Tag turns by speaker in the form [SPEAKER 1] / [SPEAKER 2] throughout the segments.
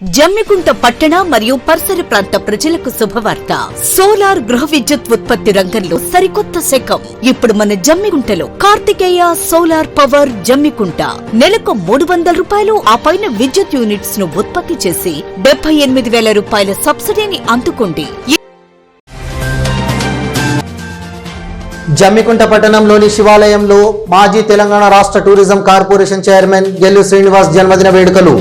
[SPEAKER 1] జమ్మికుంట పట్టణ మరియు పరిసర ప్రాంత ప్రజలకు శుభవార్త. సోలార్ గృహ విద్యుత్ ఉత్పత్తి రంగంలో సరికొత్త శకం. ఇప్పుడు మన జమ్మికుంటలో కార్తికేయ సోలార్ పవర్ జమ్మికుంట. నెలకు మూడు వందల రూపాయలు ఆ పైన విద్యుత్ యూనిట్స్ను ఉత్పత్తి చేసి డెబ్బై ఎనిమిది వేల రూపాయల సబ్సిడీని అందుకోండి.
[SPEAKER 2] జమ్మికుంట పట్టణంలోని శివాలయంలో మాజీ తెలంగాణ రాష్ట్ర tourism corporation chairman Gellu Srinivas జన్మదిన వేడుకలు.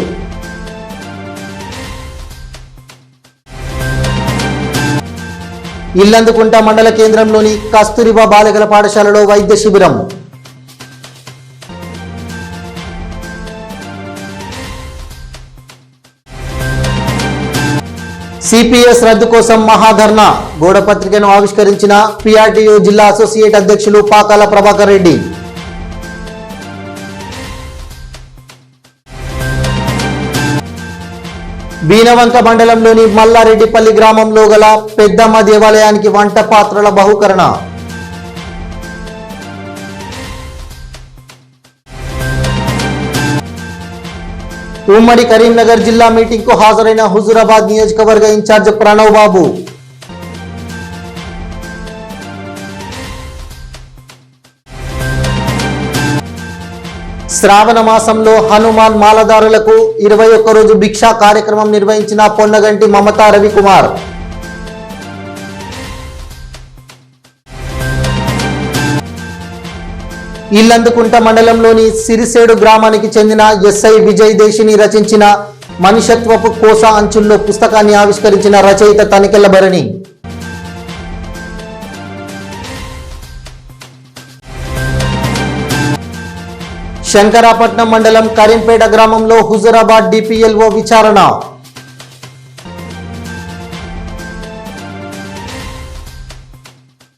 [SPEAKER 2] ఇల్లందుకుంట మండల కేంద్రంలోని కస్తూరిబా బాలికల పాఠశాలలో వైద్య శిబిరం. సిపిఎస్ రద్దు కోసం మహాధర్నా. గోడపత్రికను ఆవిష్కరించిన పిఆర్టీయూ జిల్లా అసోసియేట్ అధ్యక్షులు పాకాల ప్రభాకర్ రెడ్డి. బీనవంక మండలంలోని మల్లారెడ్డిపల్లి గ్రామంలో గల పెద్దమ్మ దేవాలయానికి వంట పాత్రల బహుకరణ. ఉమ్మడి కరీంనగర్ జిల్లా మీటింగ్కు హాజరైన హుజురాబాద్ నియోజకవర్గ ఇన్ఛార్జ్ ప్రణవ్ బాబు. శ్రావణ మాసంలో హనుమాన్ మాలదారులకు ఇరవై ఒక్క రోజు భిక్షా కార్యక్రమం నిర్వహించిన పొన్నగంటి మమతా రవికుమార్. ఇల్లందుకుంట మండలంలోని సిరిసేడు గ్రామానికి చెందిన ఎస్ఐ విజయ్ దేశిని రచించిన మనిషత్వపు కోస అంచుల్లో పుస్తకాన్ని ఆవిష్కరించిన రచయిత తనికెళ్ళ భరణి. శంకరాపట్నం మండలం కరీంపేట గ్రామంలో హుజురాబాద్ డిపిఎల్ఓ విచారణ.